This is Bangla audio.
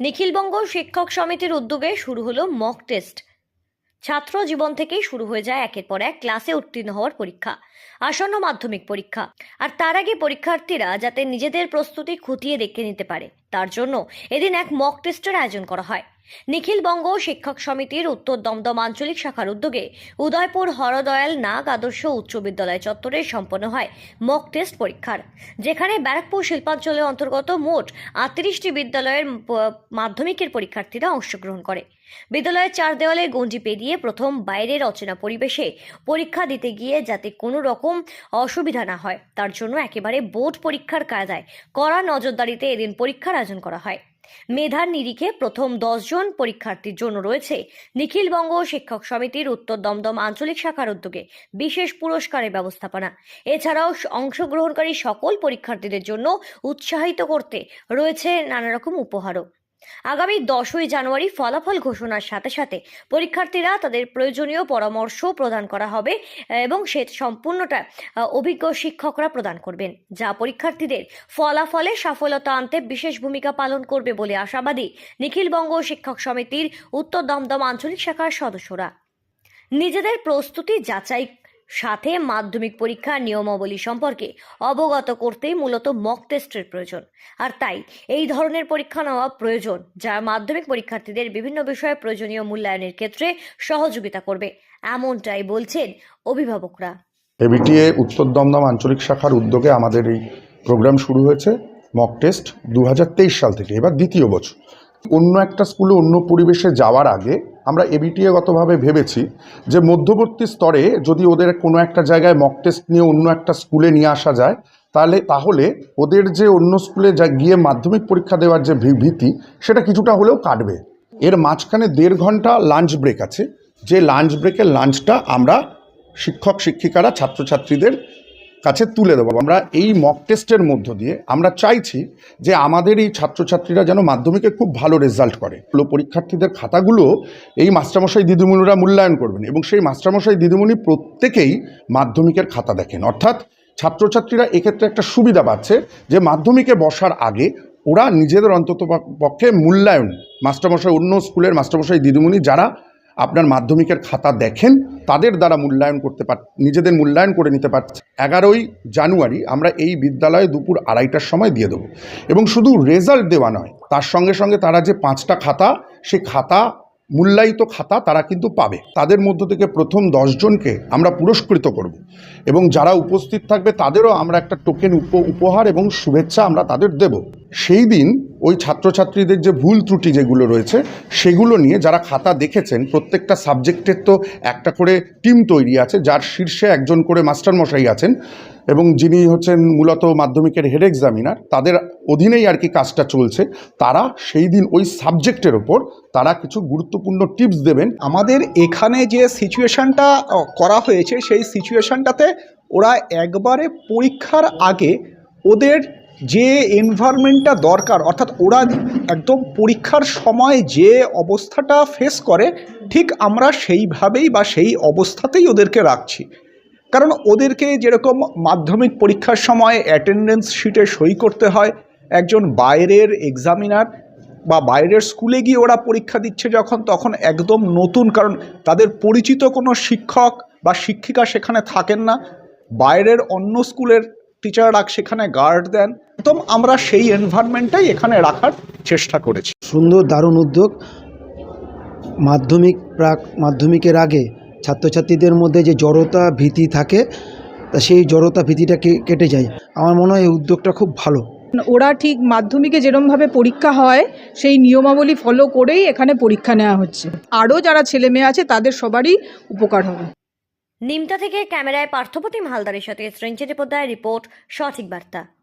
নিখিলবঙ্গ শিক্ষক সমিতির উদ্যোগে শুরু হলো মক টেস্ট ছাত্র জীবন থেকেই শুরু হয়ে যায় একের পর এক ক্লাসে উত্তীর্ণ হওয়ার পরীক্ষা, আসন্ন মাধ্যমিক পরীক্ষা। আর তার আগে পরীক্ষার্থীরা যাতে নিজেদের প্রস্তুতি খুঁটিয়ে দেখে নিতে পারে, তার জন্য এদিন এক মক টেস্টের আয়োজন করা হয়। নিখিলবঙ্গ শিক্ষক সমিতির উত্তর দমদম আঞ্চলিক শাখার উদ্যোগে উদয়পুর হরদয়াল নাগ আদর্শ উচ্চ বিদ্যালয় চত্বরে সম্পন্ন হয় মক টেস্ট পরীক্ষার, যেখানে ব্যারাকপুর শিল্পাঞ্চলের অন্তর্গত মোট আটত্রিশটি বিদ্যালয়ের মাধ্যমিকের পরীক্ষার্থীরা অংশগ্রহণ করে। বিদ্যালয়ের চার দেওয়ালে গঞ্জি পেরিয়ে প্রথম বাইরের অচেনা পরিবেশে পরীক্ষা দিতে গিয়ে যাতে কোনো রকম অসুবিধা না হয়, তার জন্য একেবারে বোর্ড পরীক্ষার কায়দায় কড়া নজরদারিতে এদিন পরীক্ষার আয়োজন করা হয়। মেধার নিরিখে প্রথম দশজন পরীক্ষার্থীর জন্য রয়েছে নিখিলবঙ্গ শিক্ষক সমিতির উত্তর দমদম আঞ্চলিক শাখার উদ্যোগে বিশেষ পুরস্কারের ব্যবস্থাপনা। এছাড়াও অংশগ্রহণকারী সকল পরীক্ষার্থীদের জন্য উৎসাহিত করতে রয়েছে নানা রকম উপহারও। আগামী দশই জানুয়ারি ফলাফল ঘোষণার সাথে সাথে পরীক্ষার্থীরা তাদের প্রয়োজনীয় পরামর্শ প্রদান করা হবে, এবং সে সম্পূর্ণটা অভিজ্ঞ শিক্ষকরা প্রদান করবেন। যা পরীক্ষার্থীদের ফলাফলে সফলতা আনতে বিশেষ ভূমিকা পালন করবে বলে আশাবাদী নিখিলবঙ্গ শিক্ষক সমিতির উত্তর দমদম আঞ্চলিক শাখার সদস্যরা। নিজেদের প্রস্তুতি যাচাই সাথে মাধ্যমিক পরীক্ষার নিয়মাবলী সম্পর্কে অবগত করতেই মূলত মক টেস্টের প্রয়োজন। আর তাই এই ধরনের পরীক্ষা নেওয়া প্রয়োজন, যা মাধ্যমিক পরীক্ষার্থীদের বিভিন্ন বিষয়ে প্রয়োজনীয় মূল্যায়নের ক্ষেত্রে সহযোগিতা করবে, এমনটাই বলছেন অভিভাবকরা। এবিটিএ উত্তর দমদম আঞ্চলিক শাখার উদ্যোগে আমাদের এই প্রোগ্রাম শুরু হয়েছে মক টেস্ট দু হাজার তেইশ সাল থেকে, এবার দ্বিতীয় বছর। অন্য একটা স্কুলে অন্য পরিবেশে যাওয়ার আগে আমরা এবিটিএগতভাবে ভেবেছি যে মধ্যবর্তী স্তরে যদি ওদের কোনো একটা জায়গায় মক টেস্ট নিয়ে অন্য একটা স্কুলে নিয়ে আসা যায়, তাহলে তাহলে ওদের যে অন্য স্কুলে যা গিয়ে মাধ্যমিক পরীক্ষা দেওয়ার যে ভীতি, সেটা কিছুটা হলেও কাটবে। এর মাঝখানে দেড় ঘণ্টা লাঞ্চ ব্রেক আছে। যে লাঞ্চ ব্রেকের লাঞ্চটা আমরা শিক্ষক, শিক্ষিকারা, ছাত্রছাত্রীদের কাছে তুলে দেবো। আমরা এই মক টেস্টের মধ্য দিয়ে আমরা চাইছি যে আমাদের এই ছাত্রছাত্রীরা যেন মাধ্যমিকে খুব ভালো রেজাল্ট করে। পরীক্ষার্থীদের খাতাগুলো এই মাস্টারমশাই দিদিমণিরা মূল্যায়ন করবেন এবং সেই মাস্টারমশাই দিদিমণি প্রত্যেকেই মাধ্যমিকের খাতা দেখেন। অর্থাৎ ছাত্রছাত্রীরা এক্ষেত্রে একটা সুবিধা পাচ্ছে যে মাধ্যমিকে বসার আগে ওরা নিজেদের অন্তত পক্ষে মূল্যায়ন মাস্টারমশাই, অন্য স্কুলের মাস্টারমশাই দিদিমণি যারা আপনার মাধ্যমিকের খাতা দেখেন, তাদের দ্বারা মূল্যায়ন করতে পার, নিজেদের মূল্যায়ন করে নিতে পারছে এগারোই জানুয়ারি আমরা এই বিদ্যালয়ে দুপুর আড়াইটার সময় দিয়ে দেবো। এবং শুধু রেজাল্ট দেওয়া নয়, তার সঙ্গে সঙ্গে তারা যে পাঁচটা খাতা সে খাতা, মূল্যায়িত খাতা তারা কিন্তু পাবে। তাদের মধ্য থেকে প্রথম দশজনকে আমরা পুরস্কৃত করব। এবং যারা উপস্থিত থাকবে, তাদেরও আমরা একটা টোকেন উপ, উপহার এবং শুভেচ্ছা আমরা তাদের দেব। সেই দিন ওই ছাত্রছাত্রীদের যে ভুল ত্রুটি যেগুলো রয়েছে, সেগুলো নিয়ে যারা খাতা দেখেছেন, প্রত্যেকটা সাবজেক্টের তো একটা করে টিম তৈরি আছে, যার শীর্ষে একজন করে মাস্টারমশাই আছেন এবং যিনি হচ্ছেন মূলত মাধ্যমিকের হেড এক্সামিনার, তাদের অধীনেই আর কি কাজটা চলছে। তারা সেই দিন ওই সাবজেক্টের ওপর তারা কিছু গুরুত্বপূর্ণ টিপস দেবেন। আমাদের এখানে যে সিচুয়েশনটা করা হয়েছে, সেই সিচুয়েশনটাতে ওরা একবারে পরীক্ষার আগে ওদের যে এনভায়রনমেন্টটা দরকার, অর্থাৎ ওরা একদম পরীক্ষার সময় যে অবস্থাটা ফেস করে, ঠিক আমরা সেইভাবেই বা সেই অবস্থাতেই ওদেরকে রাখছি। কারণ ওদেরকে যেরকম মাধ্যমিক পরীক্ষার সময় অ্যাটেন্ডেন্স শিটে সই করতে হয়, একজন বাইরের এক্সামিনার বা বাইরের স্কুলে গিয়ে ওরা পরীক্ষা দিচ্ছে যখন, তখন একদম নতুন, কারণ তাদের পরিচিত কোনো শিক্ষক বা শিক্ষিকা সেখানে থাকেন না। বাইরের অন্য স্কুলের টিচাররা সেখানে গার্ড দেন। একদম আমরা সেই এনভায়রনমেন্টটাই এখানে রাখার চেষ্টা করেছি। সুন্দর দারুণ উদ্যোগ। মাধ্যমিক প্রাক মাধ্যমিকের আগে ছাত্রছাত্রীদের মধ্যে যে জড়তা ভীতি থাকে তা সেই জড়তা ভীতিটা কে- কেটে যায়। আমার মনে হয় এই উদ্যোগটা খুব ভালো। ওরা ঠিক মাধ্যমিকে যেরমভাবে পরীক্ষা হয় সেই নিয়মাবলী ফলো করেই এখানে পরীক্ষা নেওয়া হচ্ছে। আরও যারা ছেলে মেয়ে আছে তাদের সবারই উপকার হবে। নিমতা থেকে ক্যামেরায় পার্থপ্রতিম হালদারের সাথে শ্রেণি পোদ্দায় রিপোর্ট সঠিক বার্তা।